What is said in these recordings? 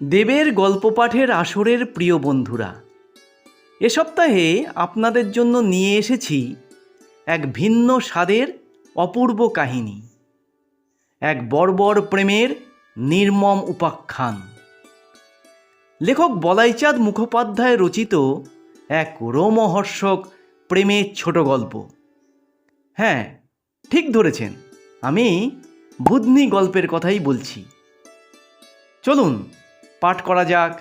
দেবের গল্প পাঠের আসরের প্রিয় বন্ধুরা। এ সপ্তাহে আপনাদের জন্য নিয়ে এসেছি এক ভিন্ন স্বাদের অপূর্ব কাহিনী। এক বর্বর প্রেমের নির্মম উপাখ্যান। লেখক বলাইচাঁদ মুখোপাধ্যায় রচিত এক রোমহর্ষক প্রেমের ছোট গল্প। হ্যাঁ ঠিক ধরেছেন, আমি বুধনি গল্পের কথাই বলছি। চলুন পাঠ করা যাক।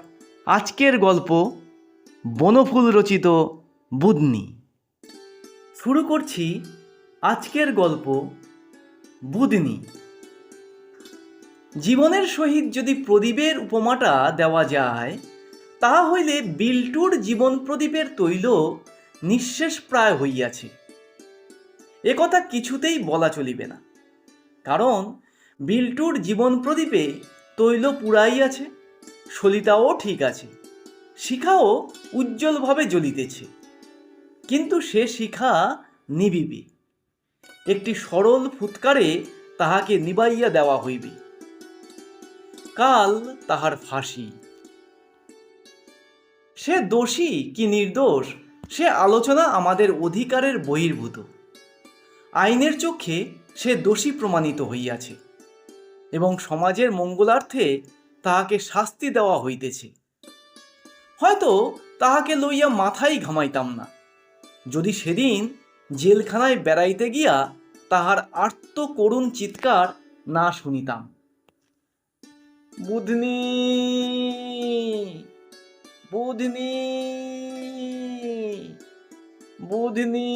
আজকের গল্প বনফুল রচিত বুধনি শুরু করছি আজকের গল্প বুধনি জীবনের সহিত যদি প্রদীপের উপমাটা দেওয়া যায় তাহা হইলে বিল্টুর জীবন প্রদীপের তৈল নিঃশেষ প্রায় হইয়াছে। একথা কিছুতেই বলা চলিবে না, কারণ বিল্টুর জীবন প্রদীপে তৈল পুরাইয়াছে সলিতাও ঠিক আছে। শিখাও উজ্জ্বলভাবে জ্বলিতেছে। কিন্তু সে শিখা নিবিবি। একটি সরল ফুৎকারে তাহাকে নিবাইয়া দেওয়া হইবে। কাল তাহার ফাঁসি। সে দোষী কি নির্দোষ, সে আলোচনা আমাদের অধিকারের বহির্ভূত। আইনের চক্ষে সে দোষী প্রমাণিত হইয়াছে এবং সমাজের মঙ্গলার্থে তাহাকে শাস্তি দেওয়া হইতেছে। হয়তো তাহাকে লইয়া মাথায় ঘামাইতাম না। যদি সেদিন জেলখানায় বেড়াইতে গিয়া তাহার আর্ত করুণ চিৎকার না শুনিতাম। বুধনি বুধনি বুধনি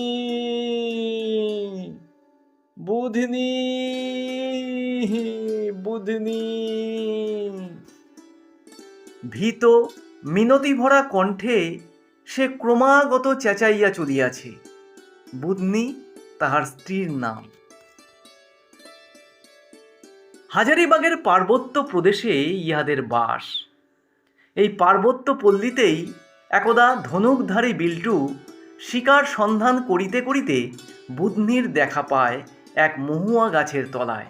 বুধনি। বুধনি। ভীত মিনতি ভরা কণ্ঠে সে ক্রমাগত চেঁচাইয়া চলিয়াছে। বুধনি তাহার স্ত্রীর নাম। হাজারিবাগের পার্বত্য প্রদেশে ইহাদের বাস। এই পার্বত্য পল্লীতেই একদা ধনুকধারী বিল্টু শিকার সন্ধান করিতে করিতে বুধনির দেখা পায় এক মহুয়া গাছের তলায়।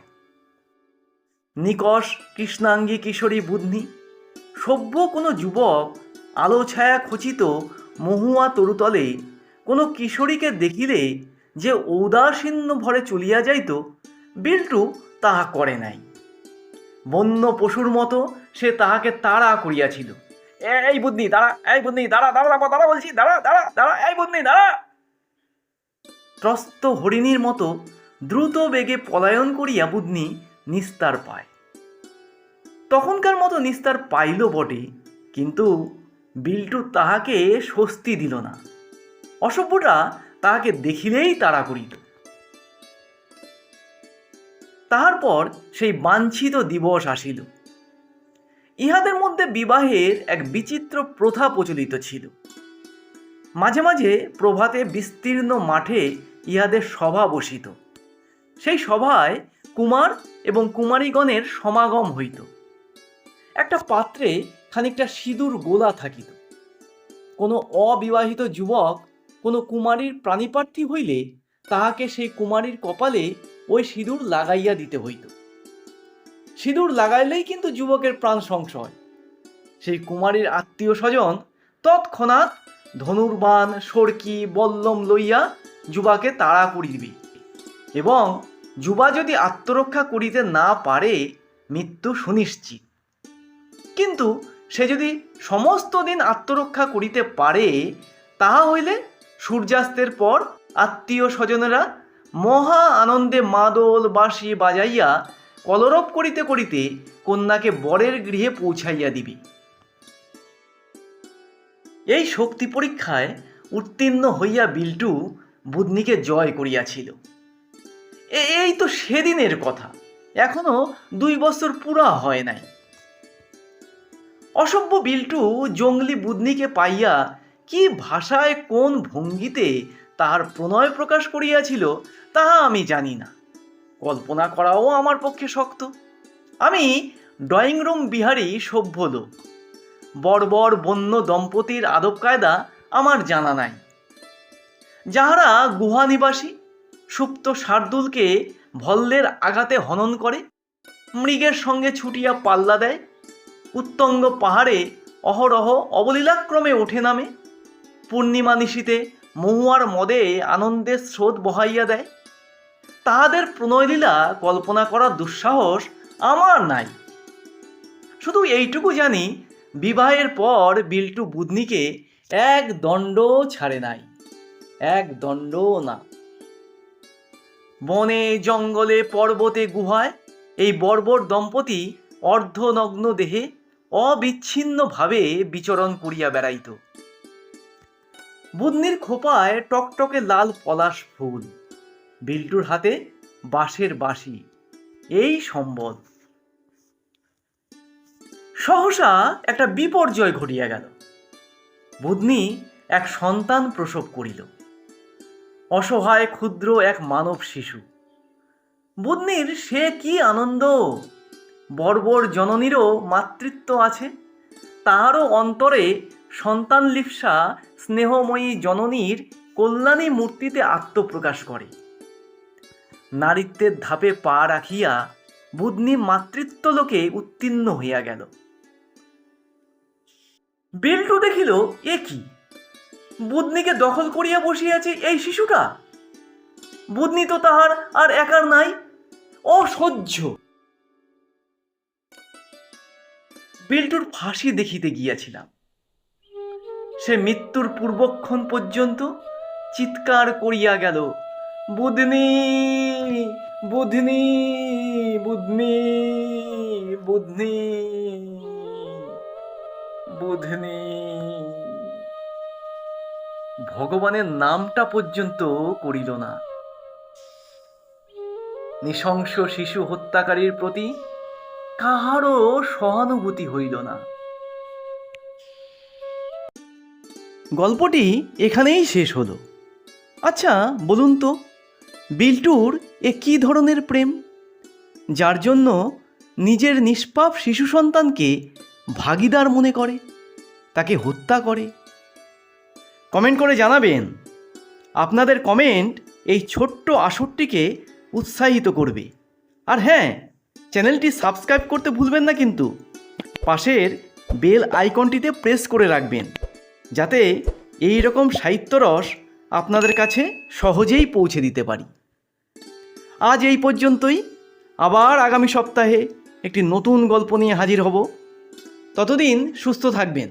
নিকষ কৃষ্ণাঙ্গী, কিশোরী, বুদ্ধি। সভ্য কোনো যুবক আলো ছায়া খচিত মহুয়া তরুতলে কোনো কিশোরীকে দেখিলে যে ঔদাসীন্য ভরে চলিয়া যাইত, বিল্টু তাহা করে নাই। বন্য পশুর মতো সে তাহাকে তাড়া করিয়াছিল। এই বুদ্ধি, দাঁড়া, এই বুদ্ধি দাঁড়া দাঁড়া দাঁড়া বলছি, দাঁড়া দাঁড়া দাঁড়া, এই বুদ্ধি, দাঁড়া! ত্রস্ত হরিণীর মতো দ্রুত বেগে পলায়ন করিয়া বুদ্ধি নিস্তার পায়। তখনকার মতো নিস্তার পাইল বটে কিন্তু বিল্টু তাহাকে স্বস্তি দিল না। অসভ্যটা তাহাকে দেখিলেই তাড়া করিল। তাহার পর সেই বাঞ্ছিত দিবস আসিল। ইহাদের মধ্যে বিবাহের এক বিচিত্র প্রথা প্রচলিত ছিল। মাঝে মাঝে প্রভাতে বিস্তীর্ণ মাঠে ইহাদের সভা বসিত। সেই সভায় কুমার এবং কুমারীগণের সমাগম হইত। একটা পাত্রে খানিকটা সিঁদুর গোলা থাকিত। কোনো অবিবাহিত যুবক, কোনো কুমারীর প্রাণীপ্রার্থী হইলে তাহাকে সেই কুমারীর কপালে ওই সিঁদুর লাগাইয়া দিতে হইত। সিঁদুর লাগাইলেই কিন্তু যুবকের প্রাণ সংশয়। সেই কুমারীর আত্মীয় স্বজন তৎক্ষণাৎ ধনুর্বান সরকি, বল্লম লইয়া যুবাকে তাড়া করিবে এবং যুবা যদি আত্মরক্ষা করিতে না পারে, মৃত্যু সুনিশ্চিত। কিন্তু সে যদি সমস্ত দিন আত্মরক্ষা করিতে পারে, তাহা হইলে সূর্যাস্তের পর আত্মীয় স্বজনেরা মহা আনন্দে মাদল বাঁশি বাজাইয়া কলরব করিতে করিতে কন্যাকে বরের গৃহে পৌঁছাইয়া দিবি। এই শক্তি পরীক্ষায় উত্তীর্ণ হইয়া বিল্টু বুধনিকে জয় করিয়াছিল। এই তো সেদিনের কথা। এখনও দুই বছর পুরা হয় নাই। অসভ্য বিল্টু জঙ্গলি বুধনিকে পাইয়া কি ভাষায় কোন ভঙ্গিতে তাহার প্রণয় প্রকাশ করিয়াছিল তাহা আমি জানি না। কল্পনা করাও আমার পক্ষে শক্ত। আমি ড্রয়িং রুম বিহারী সভ্য লোক। বর্বর বন্য দম্পতির আদব কায়দা আমার জানা নাই। যাহারা গুহা নিবাসী সুপ্ত শার্দুলকে ভল্লের আঘাতে হনন করে, মৃগের সঙ্গে ছুটিয়া পাল্লা দেয়, উত্তঙ্গ পাহাড়ে অহরহ অবলীলাক্রমে ওঠে নামে, পূর্ণিমা নিশীতে মহুয়ার মদে আনন্দের স্রোত বহাইয়া দেয়। তাহাদের প্রণয়লীলা কল্পনা করার দুঃসাহস আমার নাই। শুধু এইটুকু জানি, বিবাহের পর বিল্টু বুদনিকে এক দণ্ড ছাড়ে নাই। এক দণ্ড না। বনে, জঙ্গলে, পর্বতে, গুহায় এই বর্বর দম্পতি অর্ধনগ্ন দেহে অবিচ্ছিন্নভাবে বিচরণ করিয়া বেড়াইত। বুদনির খোপায় টকটকে লাল পলাশ ফুল, বিল্টুর হাতে বাঁশের বাঁশি, এই সম্বল। সহসা একটা বিপর্যয় ঘটিয়া গেল। বুধনি এক সন্তান প্রসব করিল। অসহায়, ক্ষুদ্র এক মানব শিশু। বুধনির সে কি আনন্দ? বর্বর জননীরও মাতৃত্ব আছে। তাহারও অন্তরে সন্তান লিপ্সা স্নেহময়ী জননীর কল্যাণী মূর্তিতে আত্মপ্রকাশ করে। নারীত্বের ধাপে পা রাখিয়া বুধনি মাতৃত্বলোকে উত্তীর্ণ হইয়া গেল। বিল্টু দেখিল, এ কি? বুধনিকে দখল করিয়া বসিয়াছে এই শিশুটা? বুধনি তো তাহার আর একার নাই। অসহ্য। বিল্টুর ফাঁসি দেখিতে গিয়াছিলাম। সে মৃত্যুর পূর্বক্ষণ পর্যন্ত চিৎকার করিয়া গেল বুধনি বুধনি বুধনি বুধনি বুধনি ভগবানের নামটা পর্যন্ত করিল না। নৃশংস শিশু হত্যাকারীর প্রতি কাহারও সহানুভূতি হইল না। গল্পটি এখানেই শেষ হলো। আচ্ছা বলুন তো, বিল্টুর এ কী ধরনের প্রেম? যার জন্য নিজের নিষ্পাপ শিশু সন্তানকে ভাগিদার মনে করে, তাকে হত্যা করে কমেন্ট করে জানাবেন। আপনাদের কমেন্ট এই ছোট্ট আসরটিকে উৎসাহিত করবে। আর হ্যাঁ চ্যানেলটি সাবস্ক্রাইব করতে ভুলবেন না কিন্তু। পাশের বেল আইকনটিতে প্রেস করে রাখবেন, যাতে এই রকম সাহিত্যরস আপনাদের কাছে সহজেই পৌঁছে দিতে পারি। আজ এই পর্যন্তই। আবার আগামী সপ্তাহে একটি নতুন গল্প নিয়ে হাজির হব। ততদিন সুস্থ থাকবেন।